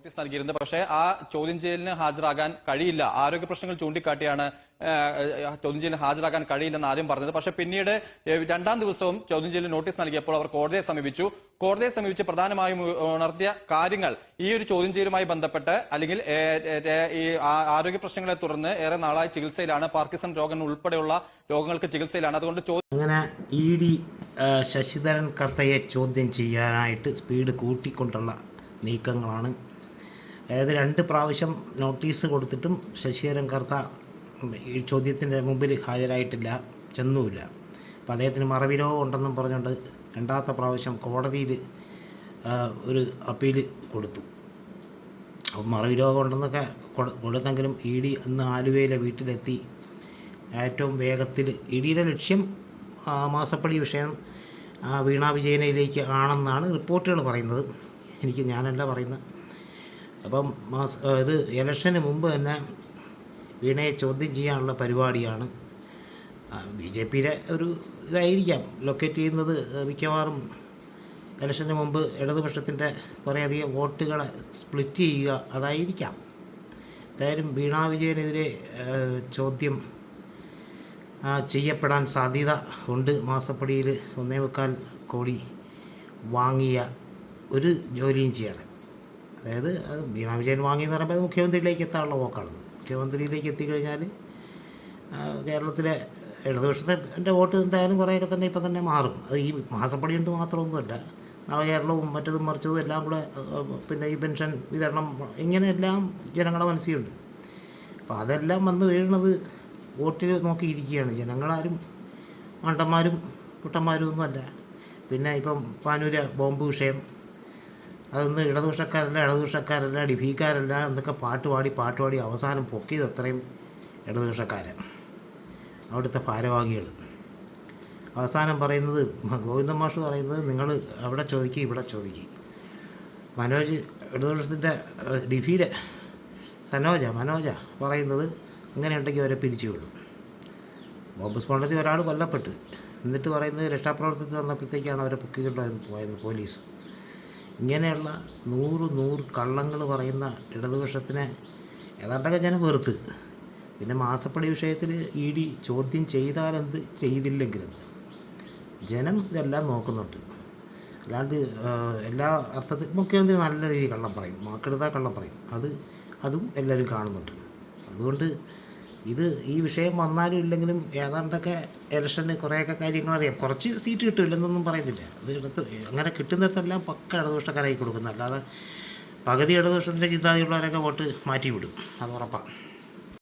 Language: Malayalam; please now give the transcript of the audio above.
നോട്ടീസ് നൽകിയിരുന്നത് പക്ഷേ ആ ചോദ്യം ചെയ്യലിന് ഹാജരാകാൻ കഴിയില്ല. ആരോഗ്യ പ്രശ്നങ്ങൾ ചൂണ്ടിക്കാട്ടിയാണ് ചോദ്യം ചെയ്യലിന് ഹാജരാകാൻ കഴിയില്ലെന്ന് ആദ്യം പറഞ്ഞത്. പക്ഷേ പിന്നീട് രണ്ടാം ദിവസവും ചോദ്യം ചെയ്യലിന് നോട്ടീസ് നൽകിയപ്പോൾ അവർ കോടതിയെ സമീപിച്ചു. കോടതിയെ സമീപിച്ച് പ്രധാനമായും ഉണർത്തിയ കാര്യങ്ങൾ ഈ ഒരു ചോദ്യം ചെയ്യലുമായി ബന്ധപ്പെട്ട് അല്ലെങ്കിൽ ഈ ആരോഗ്യ പ്രശ്നങ്ങളെ തുടർന്ന് ഏറെ നാളായി ചികിത്സയിലാണ്. പാർക്കിസൺ രോഗം ഉൾപ്പെടെയുള്ള രോഗങ്ങൾക്ക് ചികിത്സയിലാണ്. അതുകൊണ്ട് അങ്ങനെ ഇ ഡി ശശിധരൻ കർത്തയെ ചോദ്യം ചെയ്യാനായിട്ട് സ്പീഡ് കൂട്ടിക്കൊണ്ടുള്ള നീക്കങ്ങളാണ് അതായത് രണ്ട് പ്രാവശ്യം നോട്ടീസ് കൊടുത്തിട്ടും ശശിധരൻ കർത്ത ഈ ചോദ്യത്തിന്റെ മുമ്പിൽ ഹാജരായിട്ടില്ല ചെന്നുമില്ല അപ്പോൾ അദ്ദേഹത്തിന് മറവിലോ ഉണ്ടെന്നും പറഞ്ഞുകൊണ്ട് രണ്ടാമത്തെ പ്രാവശ്യം കോടതിയിൽ ഒരു അപ്പീൽ കൊടുത്തു. അപ്പോൾ മറവി ഉണ്ടെന്നൊക്കെ കൊടു- കൊടുത്തെങ്കിലും ഇ ഡി ഇന്ന് ആലുവയിലെ വീട്ടിലെത്തി. ഏറ്റവും വേഗത്തിൽ ഇ ഡിയുടെ ലക്ഷ്യം മാസപ്പടി വിഷയം വീണാ വിജയനയിലേക്ക് ആണെന്നാണ് റിപ്പോർട്ടുകൾ പറയുന്നത്. എനിക്ക് ഞാനല്ല പറയുന്നത്. അപ്പം മാസ് ഇത് ഇലക്ഷന് മുമ്പ് തന്നെ വീണയെ ചോദ്യം ചെയ്യാനുള്ള പരിപാടിയാണ്. ബി ജെ പിയുടെ ഒരു ഇതായിരിക്കാം. ലൊക്കേറ്റ് ചെയ്യുന്നത് മിക്കവാറും ഇലക്ഷന് മുമ്പ് ഇടതുപക്ഷത്തിന്റെ കുറേയധികം വോട്ടുകളെ സ്പ്ലിറ്റ് ചെയ്യുക അതായിരിക്കാം. എന്തായാലും വീണ വിജയനെതിരെ ചോദ്യം ചെയ്യപ്പെടാൻ സാധ്യത ഉണ്ട്. മാസപ്പടിയിൽ ഒന്നേ മുക്കാൽ കോടി വാങ്ങിയ ഒരു ജോലിയും ചെയ്യാതെ. അതായത് അത് വീണാ വിജയൻ വാങ്ങിയെന്ന് പറയുമ്പോൾ അത് മുഖ്യമന്ത്രിയിലേക്ക് എത്താനുള്ള പോക്കാണ്. മുഖ്യമന്ത്രിയിലേക്ക് എത്തിക്കഴിഞ്ഞാൽ കേരളത്തിലെ ഇടതുപക്ഷത്തെ എന്റെ വോട്ട് എന്തായാലും കുറേയൊക്കെ തന്നെ ഇപ്പം തന്നെ മാറും. അത് ഈ മാസപ്പടി കൊണ്ട് മാത്രമൊന്നുമല്ല നവകേരളവും മറ്റതും മറിച്ചതും എല്ലാം കൂടെ പിന്നെ ഈ പെൻഷൻ വിതരണം ഇങ്ങനെയെല്ലാം ജനങ്ങളുടെ മനസ്സിലുണ്ട്. അപ്പോൾ അതെല്ലാം വന്ന് വീഴുന്നത് വോട്ടിൽ നോക്കിയിരിക്കുകയാണ്. ജനങ്ങളാരും മണ്ടന്മാരും കുട്ടന്മാരും ഒന്നുമല്ല. പിന്നെ ഇപ്പം പാനൂര് ബോംബ് വിഷയം അതൊന്നും ഇടതുപക്ഷക്കാരല്ല ഇടതുപക്ഷക്കാരല്ല ഡിഫിക്കാരല്ല എന്നൊക്കെ പാട്ടുപാടി പാട്ടുപാടി പാട്ട് പാടി അവസാനം പൊക്കിയത് അത്രയും ഇടതുപക്ഷക്കാരൻ അവിടുത്തെ ഭാരവാഹികൾ. അവസാനം പറയുന്നത് ഗോവിന്ദ മാഷ് പറയുന്നത് നിങ്ങൾ അവിടെ ചോദിക്കുക ഇവിടെ ചോദിക്കുക മനോജ് ഇടതുപക്ഷത്തിന്റെ ഡിഫിയിലെ സനോജ മനോജ പറയുന്നത് അങ്ങനെ ഉണ്ടെങ്കിൽ അവരെ പിരിച്ചു വിടും. ബോംബ് സ്ഫോടനത്തിൽ ഒരാൾ കൊല്ലപ്പെട്ട്. എന്നിട്ട് പറയുന്നത് രക്ഷാപ്രവർത്തനത്തിൽ വന്നപ്പോഴത്തേക്കാണ് അവരെ പൊക്കിക്കൊണ്ടു പോയത് പോലീസ്. ഇങ്ങനെയുള്ള നൂറ് നൂറ് കള്ളങ്ങൾ പറയുന്ന ഇടതുപക്ഷത്തിനെ ഏതാണ്ടൊക്കെ ജനം വെറുത്ത്. പിന്നെ മാസപ്പടി വിഷയത്തിൽ ഇ ഡി ചോദ്യം ചെയ്താലെന്ത് ചെയ്തില്ലെങ്കിലെന്ത് ജനം ഇതെല്ലാം നോക്കുന്നുണ്ട്. അല്ലാണ്ട് എല്ലാ അർത്ഥത്തിൽ മുഖ്യമന്ത്രി നല്ല രീതിയിൽ കള്ളം പറയും വാക്കെടുത്താൽ കള്ളം പറയും. അത് അതും എല്ലാവരും കാണുന്നുണ്ട്. അതുകൊണ്ട് ഇത് ഈ വിഷയം വന്നാലും ഇല്ലെങ്കിലും ഏതാണ്ടൊക്കെ ഇലക്ഷന് കുറേയൊക്കെ കാര്യങ്ങൾ അറിയാം. കുറച്ച് സീറ്റ് കിട്ടില്ലെന്നൊന്നും പറയുന്നില്ല. അത് എടുത്ത് അങ്ങനെ കിട്ടുന്നിടത്തെല്ലാം പക്ക ഇടതുപക്ഷക്കാരായി കൊടുക്കുന്നത് അല്ലാതെ പകുതി ഇടതുപക്ഷത്തിന്റെ ചിന്താഗതിയുള്ളവരൊക്കെ വോട്ട് മാറ്റി വിടും അത് ഉറപ്പാണ്